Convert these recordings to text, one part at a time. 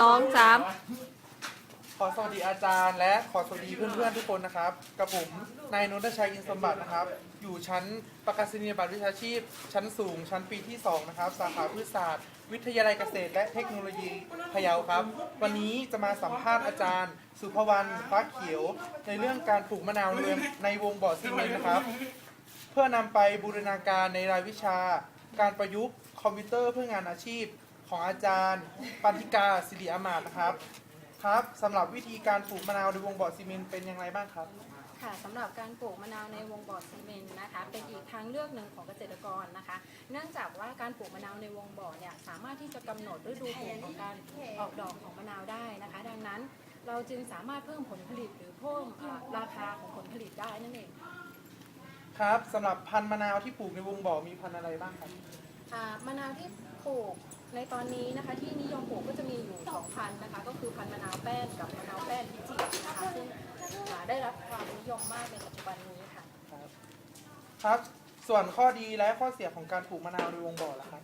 สองสามขอสวัสดีอาจารย์ และขอสวัสดีเพื่อนๆทุกคนนะครับกับผมนายนนทชัยอินสมบัตินะครับ อยู่ชั้นประกาศนียบัตรวิชาชีพ ชั้นสูง ชั้นปีที่ 2 นะครับ สาขาพืชศาสตร์ วิทยาลัยเกษตร และเทคโนโลยีพะเยาครับ วันนี้จะมาสัมภาษณ์อาจารย์ สุภวรรณฟ้าเขียว ในเรื่องการปลูกมะนาวในในวงบ่อซีเมนต์นะครับ เพื่อนำไปบูรณาการในรายวิชา การประยุกต์คอมพิวเตอร์เพื่องานอาชีพ ของอาจารย์ปันธิกาสิริอามาตย์นะครับ ครับสำหรับวิธีการปลูกมะนาวในวงบ่อซีเมนต์เป็นอย่างไรบ้างครับ ค่ะสำหรับการปลูกมะนาวในวงบ่อซีเมนต์นะคะเป็นอีกทางเลือกหนึ่งของเกษตรกรนะคะ เนื่องจากว่าการปลูกมะนาวในวงบ่อเนี่ยสามารถที่จะกำหนดฤดูปลูกของการออกดอกของมะนาวได้นะคะ ดังนั้นเราจึงสามารถเพิ่มผลผลิตหรือเพิ่มอ่าราคาของผลผลิตได้นั่นเอง ครับสำหรับพันธุ์มะนาวที่ปลูกในวงบ่อมีพันธุ์อะไรบ้างครับ อ่ามะนาวที่ปลูก ในตอนนี้นะคะที่นิยมปลูกก็จะมีอยู่สองพันธุ์นะคะ ก็คือพันธุ์มะนาวแป้นกับมะนาวแป้นพิจิตรนะคะซึ่งอ่าได้รับความนิยมมากในปัจจุบันนี้ค่ะ ครับครับ ส่วนข้อดีและข้อเสียของการปลูกมะนาวในวงบ่อล่ะครับ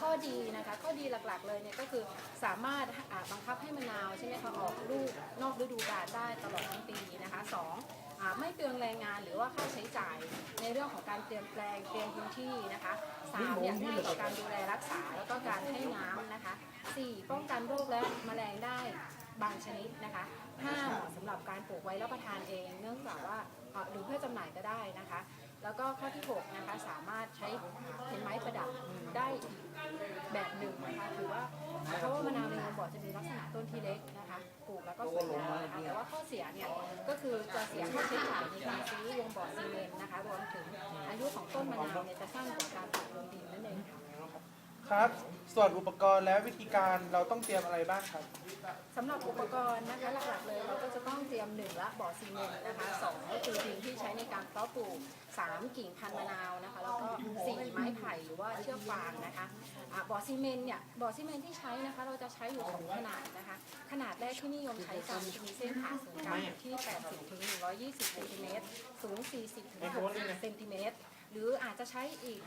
ข้อดีนะคะข้อดีหลักๆเลยเนี่ยก็คือสามารถอ่าบังคับให้มะนาวใช่ไหมคะออกลูกนอกฤดูกาลได้ตลอดทั้งปีนะคะสองอ่า ไม่เปลืองแรงงานหรือว่าค่าใช้จ่ายในเรื่องของการเตรียมแปลงเตรียมพื้นที่นะคะสามเนี่ยง่ายต่อการดูแลรักษาแล้วก็การให้น้ำนะคะสี่ป้องกันโรคและแมลงได้บางชนิดนะคะห้าเหมาะสำหรับการปลูกไว้รับประทานเอง เนื่องจากว่าหรือเพื่อจำหน่ายก็ได้นะคะ แล้วก็ข้อที่6นะคะสาม นะคะรวมถึงอายุของต้นมะนาวเนี่ยจะสั้นกว่าการปลูกลงดินนั่นเองค่ะ ครับ ส่วนอุปกรณ์และวิธีการเราต้องเตรียมอะไรบ้างครับ สำหรับอุปกรณ์นะคะหลักๆเลยเราก็จะต้องเตรียมหนึ่งละบ่อซีเมนต์นะคะสองก็คือดินที่ใช้ในการเพาะปลูกสามกิ่งพันธุ์มะนาวนะคะแล้วก็สี่ไม้ไผ่หรือว่าเชือกฟางนะคะอ่าบ่อซีเมนต์เนี่ยบ่อซีเมนต์ที่ใช้นะคะเราจะใช้อยู่สองขนาดนะคะ ขนาดแรกที่นิยมใช้กันจะมีเส้นผ่าศูนย์กลางอยู่ที่ 80ถึง120เซนติเมตรสูง 40ถึง60เซนติเมตร หรืออาจจะใช้อีก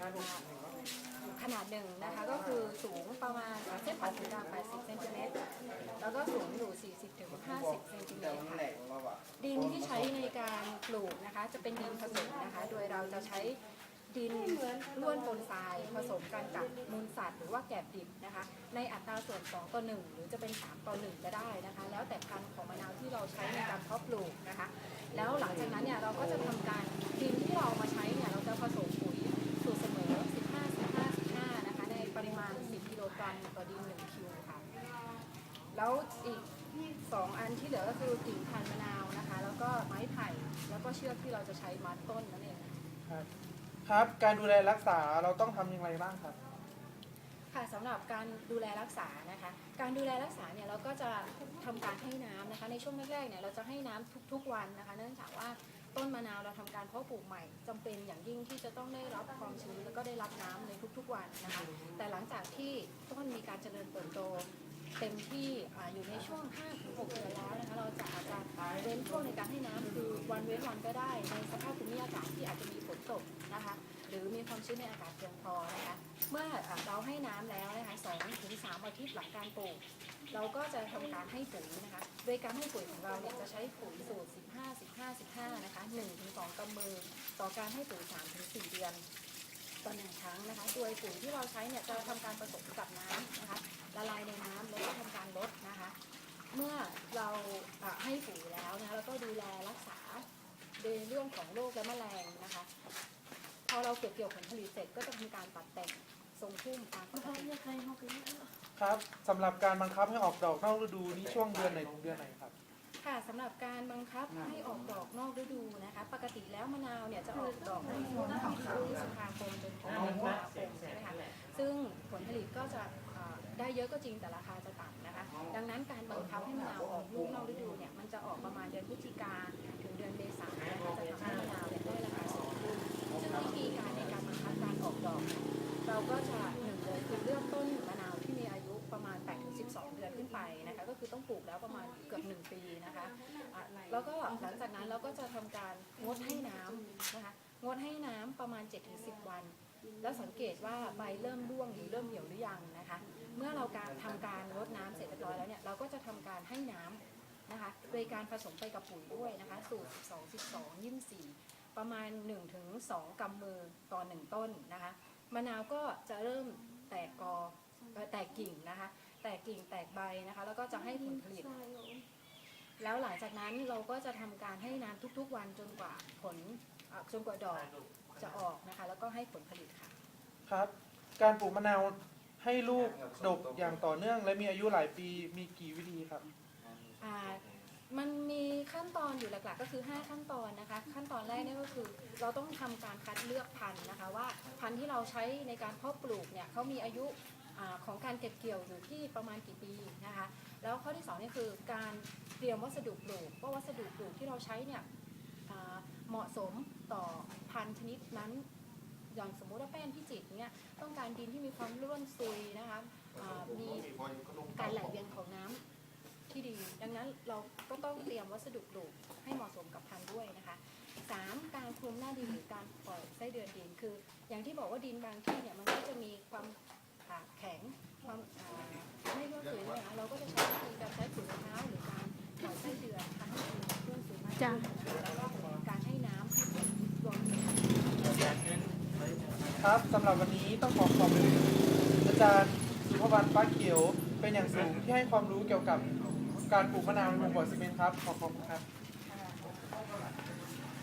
ขนาดหนึ่งนะคะ ก็คือสูงประมาณเส้นผ่าศูนย์กลาง80เซนติเมตรแล้วก็สูงอยู่ 40ถึง50เซนติเมตรค่ะดินที่ใช้ในการปลูกนะคะ จะเป็นดินผสมนะคะ โดยเราจะใช้ดินล้วนปนทรายผสมกันกับมูลสัตว์หรือว่าแกบดิบนะคะ ในอัตราส่วน 2 ต่อ 1 หรือจะเป็น 3 ต่อ 1 ก็ได้นะคะ แล้วแต่พันธุ์ของมะนาวที่เราใช้ในการเพาะปลูกนะคะ แล้วหลังจากนั้นเนี่ยเราก็จะทำการดินที่เราเอามาใช้เนี่ยเราจะผสมปุ๋ยสูตรเสมอ 15 15 15 นะคะ ในปริมาณ 10 กิโลกรัมต่อดิน 1 คิวค่ะ แล้วอีก 2 อันที่เหลือก็คือกิ่งพันธุ์มะนาวนะคะ แล้วก็ไม้ไผ่ แล้วก็ เชือกที่เราจะใช้มัดต้นนั่นเองครับครับ การดูแลรักษาเราต้องทำอย่างไรบ้างครับ ค่ะสำหรับการดูแลรักษานะคะ การดูแลรักษาเนี่ยเราก็จะทำการให้น้ำนะคะ ในช่วงแรกๆเนี่ยเราจะให้น้ำทุก ๆ วันนะคะ เนื่องจากว่าต้นมะนาวเราทำการเพาะปลูกใหม่จำเป็นอย่างยิ่งที่จะต้องได้รับความชื้นแล้วก็ได้รับน้ำในทุกๆวันนะคะ แต่หลังจากที่ต้นมีการเจริญเติบโตเต็มที่อาอยู่ในช่วง5-6เดือนแล้วนะคะ เราจะอาจจะเว้นช่วงในการให้น้ำคือ วันเว้นวันก็ได้ในสภาพภูมิอากาศที่อาจจะมีฝนตกนะคะ หรือมีความชื้นในอากาศเพียงพอนะคะ เมื่อเราให้น้ำแล้วนะคะสองถึงสามอาทิตย์หลังการปลูก เราก็จะทำการให้ปุ๋ยนะคะ โดยการให้ปุ๋ยของเราเนี่ยจะใช้ปุ๋ยสูตร 15 15 15 นะคะ1ถึง2กำมือ ต่อการให้ปุ๋ย3ถึง4เดือนต่อหนึ่งครั้งนะคะ โดยปุ๋ยที่เราใช้เนี่ยจะทำการผสมกับน้ำนะคะ ละลายในน้ำแล้วก็ทำการลดนะคะ เมื่อเราอะให้ปุ๋ยแล้วนะคะแล้วก็ดูแลรักษาในเรื่องของโรคและแมลงนะคะ พอเราเก็บเกี่ยวผลผลิตเสร็จก็จะทำการตัดแต่งทรงพุ่มตามปกติครับสำหรับการบังคับให้ออกดอกนอกฤดูนี่ช่วงเดือนไหนถึงเดือนไหนครับ ค่ะสำหรับการบังคับให้ออกดอกนอกฤดูนะคะ ปกติแล้วมะนาวเนี่ยจะออกดอกในช่วงของพฤษภาคมจนถึงมกราคมใช่ไหมคะซึ่งผลผลิตก็จะเอ่อได้เยอะก็จริงแต่ราคาจะต่ำนะคะ ดังนั้นการบังคับให้มะนาวออกลูกนอกฤดูเนี่ยมันจะออกประมาณเดือนพฤศจิกาถึงเดือนเมษายนะคะจะทำให้มะนาวเนี่ยได้ราคาสูงขึ้นซึ่งวิธีการในการบังคับการออกดอกเนี่ยเราก็จะหนึ่งเลยคือเลือกต้นมะนาวที่มีอายุประมาณ8ถึง12 เดือนขึ้นไปนะคะก็คือต้องปลูกแล้วประมาณเกือบ 1 ปีนะคะอะแล้วก็หลังจากนั้นเราก็จะทำการงดให้น้ำนะคะงดให้น้ำประมาณ 7-10 วัน แล้วสังเกตว่าใบเริ่มร่วงหรือเริ่มเหี่ยวหรือยังนะคะ มื่อเราการทำการรดน้ำเสร็จเรียบร้อยแล้วเนี่ยเราก็จะทำการให้น้ำนะคะโดยการผสมไปกับปุ๋ยด้วยนะคะ สูตร 12 12 24 ประมาณ 1-2กำมือต่อ 1 ต้นนะคะมะนาวก็จะเริ่มแตกกอแตกกิ่งนะคะ แตกกิ่งแตกใบนะคะ แล้วก็จะให้ผลผลิต แล้วหลังจากนั้นเราก็จะทำการให้น้ำทุกๆวันจนกว่าผลจนกว่าดอกจะออกนะคะ แล้วก็ให้ผลผลิตค่ะ ครับ การปลูกมะนาว ให้ลูกดกอย่างต่อเนื่อง และมีอายุหลายปีมีกี่วิธีครับ อ่ามันมีขั้นตอนอยู่หลักๆ ก็คือ 5 ขั้นตอนนะคะ ขั้นตอนแรกเนี่ยก็คือ เราต้องทำการคัดเลือกพันธุ์นะคะ ว่าพันธุ์ที่เราใช้ในการเพาะปลูกเนี่ยเขามีอายุอาของการเก็บเกี่ยวอยู่ที่ประมาณกี่ปีนะคะ แล้วข้อที่2เนี่ยคือการเตรียมวัสดุปลูกว่าวัสดุปลูกที่เราใช้เนี่ยอ่าเหมาะสมต่อพันธุ์ชนิดนั้น อย่างสมมติว่าแป้นพิจิตรเนี่ยต้องการดินที่มีความร่วนซุยนะคะมีการไหลเวียนของน้ำที่ดี ดังนั้นเราก็ต้องเตรียมวัสดุปลูกให้เหมาะสมกับพันธุ์ด้วยนะคะสามการคลุมหน้าดินหรือการปล่อยไส้เดือนดินคือ อย่างที่บอกว่าดินบางที่เนี่ยมันก็จะมีความแข็งความไม่ร่วนซุยนี่ยนะคะเราก็จะใช้วิธีการใช้ปุ๋ยมะพร้าหรือการปล่อยไส้เดือนทำให้ดินร่วนซุยมากขึ้นนะคะแล้วก็การให้น้ำให้ผลรวมถึง ครับสำหรับวันนี้ต้องขอขอบคุณอาจารย์สุภวรรณฟ้าเขียวเป็นอย่างสูงที่ให้ความรู้เกี่ยวกับการปลูกมะนาวในวงบ่อซีเมนต์ครับขอบคุณครับ